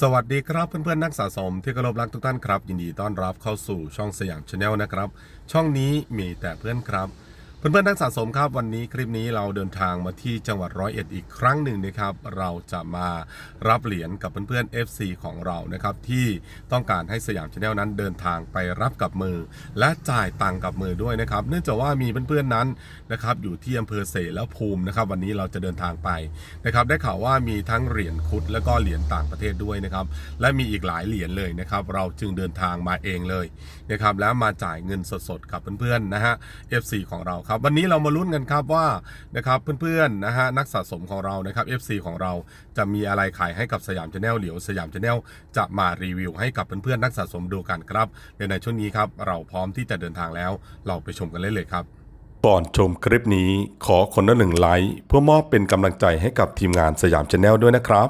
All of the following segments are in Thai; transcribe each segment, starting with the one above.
สวัสดีครับเพื่อนๆนักสะสมที่กรบรักทุกท่านครับ ยินดีต้อนรับเข้าสู่ช่องสยามชาแนลนะครับ ช่องนี้มีแต่เพื่อนครับ เพื่อนๆนักสะสมครับวันนี้คลิปนี้เราเดินทางมาที่จังหวัดร้อยเอ็ดอีกครั้งหนึ่งนะครับ เราจะมารับเหรียญกับเพื่อนๆ FC ของเรานะครับที่ต้องการให้สยามชาแนลนั้นเดินทางไปรับกับมือ และจ่ายตังค์กับมือด้วยนะครับ เนื่องจากว่ามีเพื่อนๆนั้นนะครับอยู่ที่อำเภอเสแล้วภูมินะครับ วันนี้เราจะเดินทางไปนะครับ ได้ข่าวว่ามีทั้งเหรียญคุดและก็เหรียญต่างประเทศด้วยนะครับ และมีอีกหลายเหรียญเลยนะครับ เราจึงเดินทางมาเองเลยนะครับแล้วมาจ่ายเงินสดๆกับเพื่อนๆนะฮะ FC ของเราครับวันนี้เรามาลุ้นกันครับว่านะครับเพื่อนๆนะฮะนักสะสมของเรานะครับ FC ของเราจะมีอะไรขายให้กับสยามชาแนลเหลียวสยามชาแนลจะมารีวิวให้กับเพื่อนๆนักสะสมดูกันครับในในช่วงนี้ครับเราพร้อมที่จะเดินทางแล้ว เราไปชมกันเลยเลยครับก่อนชมคลิปนี้ขอคนละหนึ่งไลค์เพื่อมอบเป็นกำลังใจให้กับทีมงานสยามชาแนลด้วยนะครับ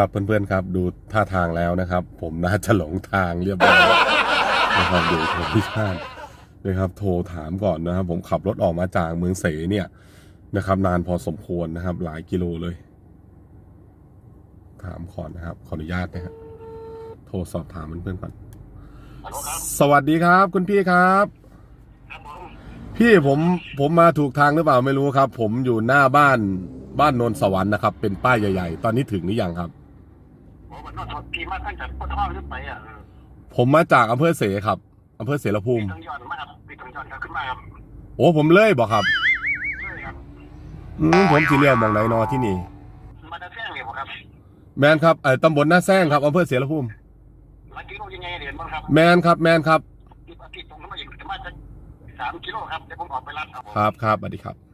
ครับเพื่อนๆครับ ดูท่าทางแล้วนะครับ ผมน่าจะหลงทางเรียบร้อยนะครับเดี๋ยวโทรพี่ชาตินะครับ โทรถามก่อนนะครับ ผมขับรถออกมาจากเมืองเสเนี่ยนะครับ นานพอสมควรนะครับ หลายกิโลเลย ถามก่อนนะครับ ขออนุญาตนะครับโทรสอบถามเพื่อนๆก่อนสวัสดีครับ คุณพี่ครับ พี่ผมผมมาถูกทางหรือเปล่าไม่รู้ครับ ผมอยู่หน้าบ้านบ้านโนนสวรรค์นะครับ เป็นป้ายใหญ่ ๆ ตอนนี้ถึงหรือยังครับ โอ้มันนอนพี่มาตั้งแต่ปท่อขึ้นไปอะผมมาจากอำเภอเสครับอำเภอเสรภูมิพี่ต้องย้อนมาครับพี่ต้องย้อนขึ้นมาครับโอ้ผมเลยบอกครับใช่ครับอืมผมสีเรียวมองไหนนอที่นี่ มาได้แจ้งเลยบ่ครับแมนครับเออตำบลหน้าแซงครับอำเภอเสรภูมิ มากิโลยังไงเหรียญบ้างครับแมนครับแมนครับ ที่ที่ตรงขึ้นมาอีกจะมาจะสามกิโลครับเดี๋ยวผมออกไปรับครับผม ครับครับสวัสดีครับ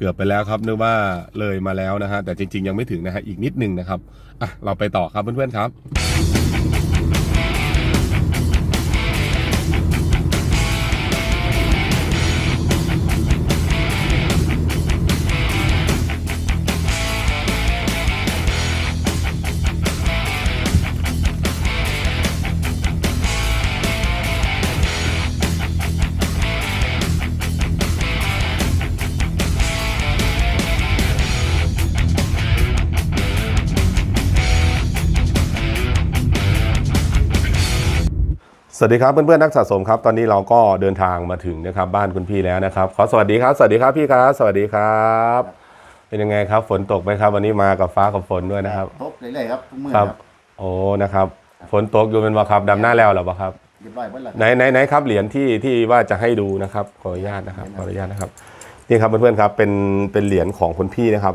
เกือบไปแล้วครับนึกว่าเลยมาแล้วนะฮะแต่จริง ๆ ยังไม่ถึงนะฮะอีกนิดนึงนะครับอะเราไปต่อครับเพื่อนๆครับ สวัสดีครับเพื่อนๆนักสะสมครับ ตอนนี้เราก็เดินทางมาถึงนะครับบ้านคุณพี่แล้วนะครับ ขอสวัสดีครับ สวัสดีครับพี่ครับ สวัสดีครับ เป็นยังไงครับฝนตกไหมครับ วันนี้มากับฟ้ากับฝนด้วยนะครับทบเรื่อยๆครับทุกมือคครัรับบโอ้นะครับฝนตกอยู่เป็นบ่ครับดำหน้าแล้วเหรอบ่ครับเรียบร้อยหมดแล้วไหนไหนไหนครับเหรียญที่ที่ว่าจะให้ดูนะครับขออนุญาตนะครับขออนุญาตนะครับนี่ครับเพื่อนๆครับเป็นเป็นเหรียญของคุณพี่นะครับ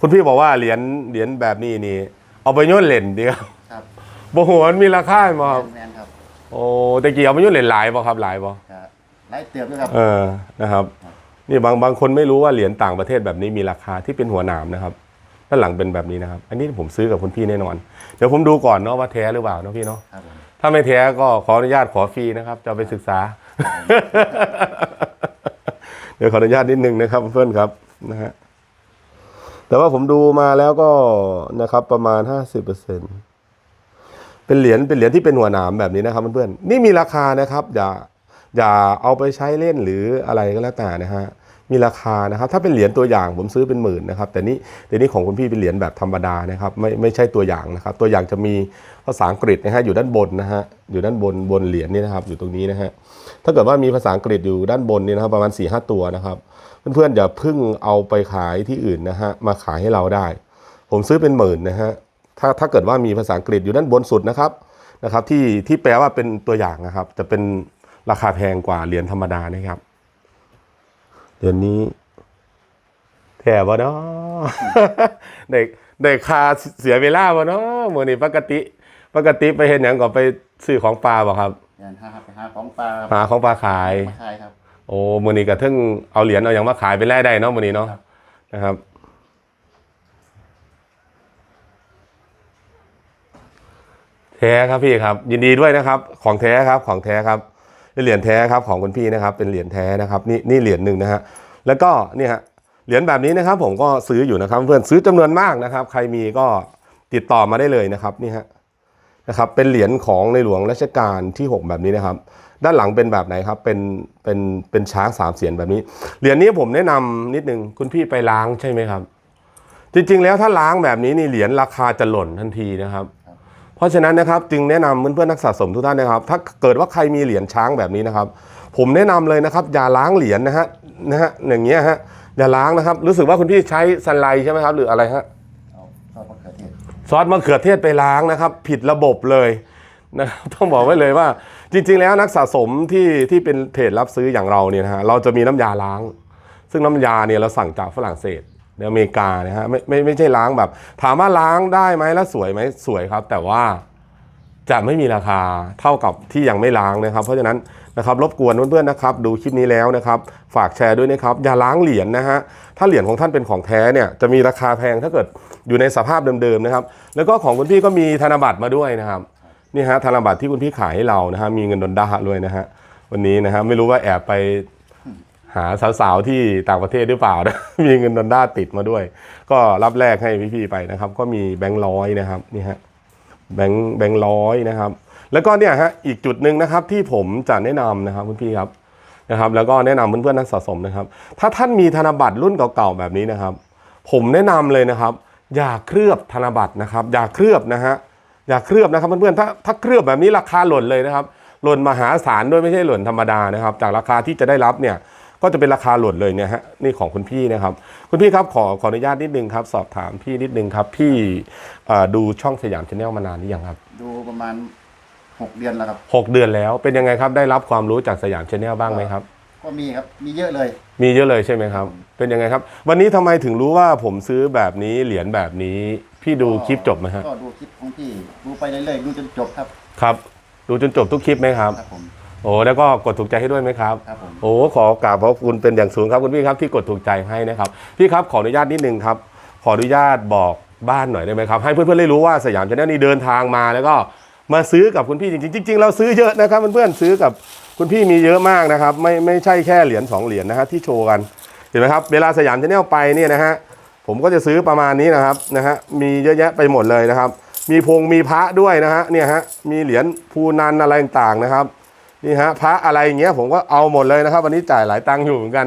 คุณพี่บอกว่าเหรียญเหรียญแบบนี้นี่เอาไปโย่นเหรียญดีครับครับบ่หัวมันมีราคาไหมครับแมนๆครับ โอ้แต่กี้เอาไปโย่นเหรียญหลายบ่ครับหลายบ่ก็ไล่เตียบด้วยครับเออนะครับ นี่บางบางคนไม่รู้ว่าเหรียญต่างประเทศแบบนี้มีราคาที่เป็นหัวหนามนะครับด้านหลังเป็นแบบนี้นะครับ อันนี้ผมซื้อกับคุณพี่แน่นอน เดี๋ยวผมดูก่อนเนาะว่าแท้หรือเปล่าเนาะพี่เนาะครับผมถ้าไม่แท้ก็ขออนุญาตขอฟรีนะครับจะเอาไปศึกษา เดี๋ยวขออนุญาตนิดนึงนะครับเพื่อนครับนะฮะแต่ว่าผมดูมาแล้วก็นะครับประมาณห้าสิบเปอร์เซ็น เป็นเหรียญเป็นเหรียญที่เป็นหัวหนามแบบนี้นะครับเพื่อนๆนี่มีราคานะครับ อย่าอย่าเอาไปใช้เล่นหรืออะไรก็แล้วแต่นะฮะมีราคานะครับ ถ้าเป็นเหรียญตัวอย่างผมซื้อเป็นหมื่นนะครับ แต่นี่แต่นี่ของคุณพี่เป็นเหรียญแบบธรรมดานะครับ ไม่ไม่ใช่ตัวอย่างนะครับ ตัวอย่างจะมีภาษาอังกฤษนะฮะอยู่ด้านบนนะฮะอยู่ด้านบนบนเหรียญนี่นะครับ อยู่ตรงนี้นะฮะถ้าเกิดว่ามีภาษาอังกฤษอยู่ด้านบนนี่นะครับ ประมาณ4ี่ห้าตัวนะครับ เพื่อนๆอย่าพิ่งเอาไปขายที่อื่นนะฮะมาขายให้เราได้ ผมซื้อเป็นหมื่นนะฮะ ถ้าถ้าเกิดว่ามีภาษาอังกฤษอยู่ด้านบนสุดนะครับนะครับ ที่ที่แปลว่าเป็นตัวอย่างนะครับ จะเป็นราคาแพงกว่าเหรียญธรรมดานะครับเดี๋ยวนี้แถบวะเนาะเด็กเด็กคาเสียเวลาวะเนาะมื่อนี้ปกติ ปกติไปเห็นอย่างก็ไปซื้อของปลาบ่ครับงานหาไปหาของปลาหาของปลาขายมาขายครับ โอ้มือนี้กระทึ่งเอาเหรียญเอาอย่างมาขายเป็นแร่ได้เนาะมือนี้เนาะครับนะครับ แท้ครับพี่ครับ ยินดีด้วยนะครับ ของแท้ครับของแท้ครับเป็นเหรียญแท้ครับของคุณพี่นะครับ เป็นเหรียญแท้นะครับ นี่นี่เหรียญหนึ่งนะฮะแล้วก็นี่ฮะเหรียญแบบนี้นะครับผมก็ซื้ออยู่นะครับ เพื่อนซื้อจำนวนมากนะครับ ใครมีก็ติดต่อมาได้เลยนะครับนี่ฮะนะครับเป็นเหรียญของในหลวงรัชกาลที่ 6 แบบนี้นะครับ ด้านหลังเป็นแบบไหนครับเป็นเป็นเป็นช้างสามเสียนแบบนี้เหรียญนี้ผมแนะนำนิดนึงคุณพี่ไปล้างใช่ไหมครับ จริงๆแล้วถ้าล้างแบบนี้นี่เหรียญราคาจะหล่นทันทีนะครับ เพราะฉะนั้นนะครับจึงแนะนำเพื่อนๆนักสะสมทุกท่านนะครับ ถ้าเกิดว่าใครมีเหรียญช้างแบบนี้นะครับ ผมแนะนำเลยนะครับ อย่าล้างเหรียญนะฮะนะฮะอย่างเงี้ยฮะอย่าล้างนะครับ รู้สึกว่าคุณพี่ใช้ซันไลท์ใช่ไหมครับ หรืออะไรฮะซอสมะเขือเทศซอสมะเขือเทศไปล้างนะครับ ผิดระบบเลยนะครับต้องบอกไว้เลยว่า จริง ๆ แล้วนักสะสมที่ที่เป็นเพจรับซื้ออย่างเราเนี่ยนะฮะเราจะมีน้ำยาล้าง ซึ่งน้ำยาเนี่ยเราสั่งจากฝรั่งเศส ในอเมริกานะฮะไม่ไม่ไม่ใช่ล้างแบบ ถามว่าล้างได้ไหมแล้วสวยไหมสวยครับ แต่ว่าจะไม่มีราคาเท่ากับที่ยังไม่ล้างนะครับ เพราะฉะนั้นนะครับรบกวนเพื่อนๆนะครับ ดูคลิปนี้แล้วนะครับ ฝากแชร์ด้วยนะครับ อย่าล้างเหรียญนะฮะถ้าเหรียญของท่านเป็นของแท้เนี่ยจะมีราคาแพงถ้าเกิดอยู่ในสภาพเดิมๆนะครับ แล้วก็ของคุณพี่ก็มีธนบัตรมาด้วยนะครับนี่ฮะธนบัตรที่คุณพี่ขายให้เรานะฮะมีเงินดอลลาร์ด้วยนะฮะวันนี้นะฮะไม่รู้ว่าแอบไป หาสาวๆที่ต่างประเทศหรือเปล่านะมีเงินดอลลาร์ติดมาด้วย ก็รับแลกให้พี่ๆไปนะครับ ก็มีแบงค์ร้อยนะครับนี่ฮะแบงค์แบงค์ร้อยนะครับ แล้วก็เนี่ยฮะอีกจุดหนึ่งนะครับที่ผมจะแนะนำนะครับคุณพี่ครับนะครับ แล้วก็แนะนำเพื่อนๆนักสะสมนะครับ ถ้าท่านมีธนบัตรรุ่นเก่าๆแบบนี้นะครับ ผมแนะนำเลยนะครับ อย่าเคลือบธนบัตรนะครับ อย่าเคลือบนะฮะอย่าเคลือบนะครับเพื่อนๆถ้าถ้าเคลือบแบบนี้ราคาหล่นเลยนะครับหล่นมหาศาลด้วยไม่ใช่หล่นธรรมดานะครับ จากราคาที่จะได้รับเนี่ย ก็จะเป็นราคาหล่นเลยเนี่ยฮะนี่ของคุณพี่นะครับ คุณพี่ครับขอขออนุญาตนิดนึงครับ สอบถามพี่นิดนึงครับ พี่เอ่อดูช่องสยามชาแนลมานานหรือยังครับ ดูประมาณหกเดือนแล้วครับหกเดือนแล้วเป็นยังไงครับได้รับความรู้จากสยามชาแนลบ้างไหมครับ ก็มีครับมีเยอะเลย มีเยอะเลยใช่ไหมครับ เป็นยังไงครับ วันนี้ทำไมถึงรู้ว่าผมซื้อแบบนี้เหรียญแบบนี้พี่ดูคลิปจบไหมฮะก็ดูคลิปของพี่ดูไปเรื่อยๆดูจนจบครับครับ ดูจนจบทุกคลิปไหมครับครับผม โอ้แล้วก็กดถูกใจให้ด้วยไหมครับ ครับผมโอ้ขอกราบขอบคุณเป็นอย่างสูงครับคุณพี่ครับที่กดถูกใจให้นะครับพี่ครับขออนุญาตนิดนึงครับขออนุญาตบอกบ้านหน่อยได้ไหมครับ ให้เพื่อนๆได้รู้ว่าสยามชาแนลนี่เดินทางมาแล้วก็มาซื้อกับคุณพี่จริงๆจริงๆเราซื้อเยอะนะครับเพื่อนๆซื้อกับคุณพี่มีเยอะมากนะครับ ไม่ไม่ใช่แค่เหรียญสองเหรียญนะฮะที่โชว์กันเห็นไหมครับเวลาสยามชาแนลไปเนี่ยนะฮะผมก็จะซื้อประมาณนี้นะครับนะฮะมีเยอะแยะไปหมดเลยนะครับ มีพงมีพระด้วยนะฮะเนี่ยฮะมีเหรียญภูนันอะไรต่างๆนะครับ นี่ฮะพระอะไรอย่างเงี้ยผมก็เอาหมดเลยนะครับ วันนี้จ่ายหลายตังค์อยู่เหมือนกัน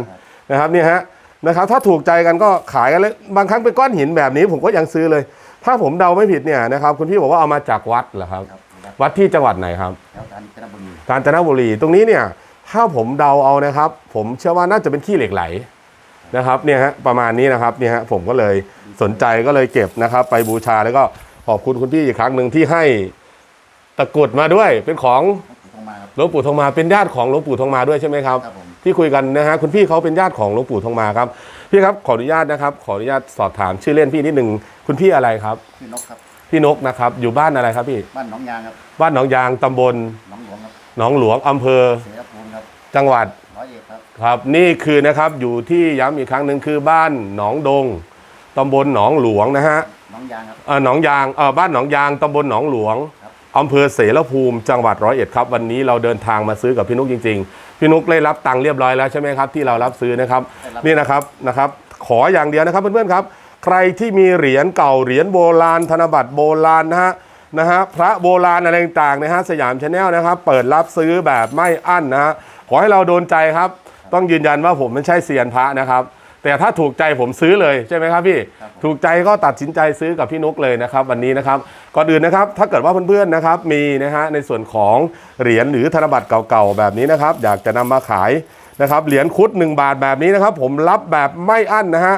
นะครับนี่ฮะนะครับ ถ้าถูกใจกันก็ขายกันเลยบางครั้งเป็นก้อนหินแบบนี้ผมก็ยังซื้อเลย ถ้าผมเดาไม่ผิดเนี่ยนะครับคุณพี่บอกว่าเอามาจากวัดเหรอครับครับครับวัดที่จังหวัดไหนครับแล้วกาญจนบุรีกาญจนบุรีตรงนี้เนี่ยถ้าผมเดาเอานะครับ ผมเชื่อว่าน่าจะเป็นขี้เหล็กไหลนะครับเนี่ยฮะประมาณนี้นะครับเนี่ยฮะผมก็เลยสนใจก็เลยเก็บนะครับ ไปบูชาแล้วก็ขอบคุณคุณพี่อีกครั้งหนึ่งที่ให้ตะกรุดมาด้วยเป็นของ ลวงปู่ทองมาเป็นญาติของหลวงปู่ทองมาด้วยใช่ไหมครับครับผม ที่คุยกันนะฮะคุณพี่เขาเป็นญาติของหลวงปู่ทองมาครับพี่ครับขออนุญาตนะครับ ขออนุญาตสอบถามชื่อเล่นพี่นิดหนึ่งคุณพี่อะไรครับพี่นกครับ พี่นกนะครับอยู่บ้านอะไรครับพี่บ้านหนองยางครับบ้านหนองยางตำบลหนองหลวงครับหนองหลวงอำเภอ เสียภูมิครับจังหวัดร้อยเอ็ดครับครับนี่คือนะครับอยู่ที่ย้ำอีกครั้งหนึ่งคือบ้านหนองดงตำบลหนองหลวงนะฮะหนองยางครับเอ่อหนองยางเอ่อบ้านหนองยางตำบลหนองหลวงครับ อำเภอเสรภูมิจังหวัดร้อยเอ็ดครับวันนี้เราเดินทางมาซื้อกับพี่นุกจริง ๆ พี่นุกได้รับตังค์เรียบร้อยแล้วใช่ไหมครับที่เรารับซื้อนะครับนี่นะครับนะครับขออย่างเดียวนะครับเพื่อนๆครับ ใครที่มีเหรียญเก่าเหรียญโบราณธนบัตรโบราณนะฮะนะฮะพระโบราณอะไรต่างๆนะฮะสยามชาแนลนะครับเปิดรับซื้อแบบไม่อั้นนะฮะขอให้เราโดนใจครับ ต้องยืนยันว่าผมไม่ใช่เซียนพระนะครับ แต่ถ้าถูกใจผมซื้อเลยใช่ไหมครับพี่ครับผมถูกใจก็ตัดสินใจซื้อกับพี่นุกเลยนะครับ วันนี้นะครับ ก่อนอื่นนะครับ ถ้าเกิดว่าเพื่อนๆนะครับ มีนะฮะในส่วนของเหรียญหรือธนบัตรเก่าๆแบบนี้นะครับ อยากจะนำมาขายนะครับ เหรียญคุด 1 บาทแบบนี้นะครับ ผมรับแบบไม่อั้นนะฮะ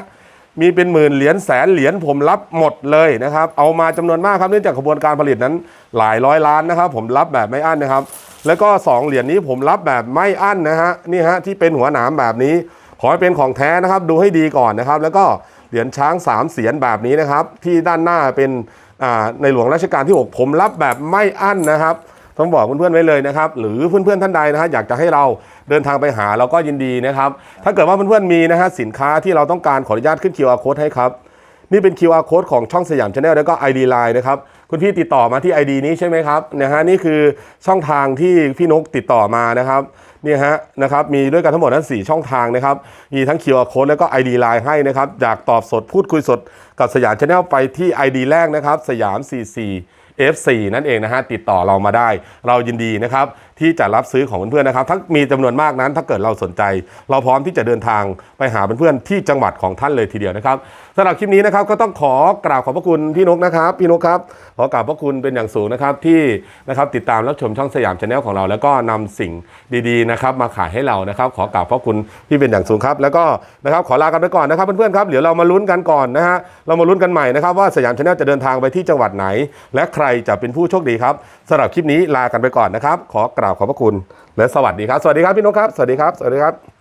มีเป็นหมื่นเหรียญแสนเหรียญผมรับหมดเลยนะครับ เอามาจำนวนมากครับเนื่องจากกระบวนการผลิตนั้นหลายร้อยล้านนะครับ ผมรับแบบไม่อั้นนะครับ แล้วก็สองเหรียญนี้ผมรับแบบไม่อั้นนะฮะนี่ฮะที่เป็นหัวหนามแบบนี้ ขอให้เป็นของแท้นะครับดูให้ดีก่อนนะครับ แล้วก็เหรียญช้างสามเสียนแบบนี้นะครับ ที่ด้านหน้าเป็นในหลวงรัชกาลที่ 6 ผมรับแบบไม่อั้นนะครับต้องบอกเพื่อนๆไว้เลยนะครับ หรือเพื่อนๆท่านใดนะฮะอยากจะให้เราเดินทางไปหาเราก็ยินดีนะครับ ถ้าเกิดว่าเพื่อนๆมีนะฮะสินค้าที่เราต้องการขออนุญาตขึ้น QR code ให้ครับ นี่เป็น QR code ของช่องสยามชาแนลแล้วก็ ID Line นะครับ คุณพี่ติดต่อมาที่ ID นี้ใช่ไหมครับนะฮะนี่คือช่องทางที่พี่นกติดต่อมานะครับนี่ฮะนะครับมีด้วยกันทั้งหมดนั้น 4 ช่องทางนะครับ มีทั้ง QR code แล้วก็ ID Line ให้นะครับอยากตอบสดพูดคุยสดกับสยามชาแนลไปที่ ID แรกนะครับ สยาม 44 F4 นั่นเองนะฮะติดต่อเรามาได้ เรายินดีนะครับ ที่จะรับซื้อของเพื่อนๆนะครับ ถ้ามีจำนวนมากนั้น ถ้าเกิดเราสนใจ เราพร้อมที่จะเดินทางไปหาเพื่อนๆที่จังหวัดของท่านเลยทีเดียวนะครับสำหรับคลิปนี้นะครับก็ต้องขอกราบขอบพระคุณพี่นกนะครับพี่นกครับขอกราบพระคุณเป็นอย่างสูงนะครับที่นะครับติดตามรับชมช่องสยามชาแนลของเรา แล้วก็นำสิ่งดีๆนะครับมาขายให้เรานะครับ ขอกราบพระคุณพี่เป็นอย่างสูงครับ แล้วก็นะครับขอลากันไปก่อนนะครับเพื่อนๆครับเดี๋ยวเรามาลุ้นกันก่อนนะฮะเรามาลุ้นกันใหม่นะครับว่าสยามชาแนลจะเดินทางไปที่จังหวัดไหน และใครจะเป็นผู้โชคดีครับสำหรับคลิปนี้ลากันไปก่อนนะครับ ขอกราบขอบพระคุณ และสวัสดีครับ สวัสดีครับพี่นกครับ สวัสดีครับ สวัสดีครับ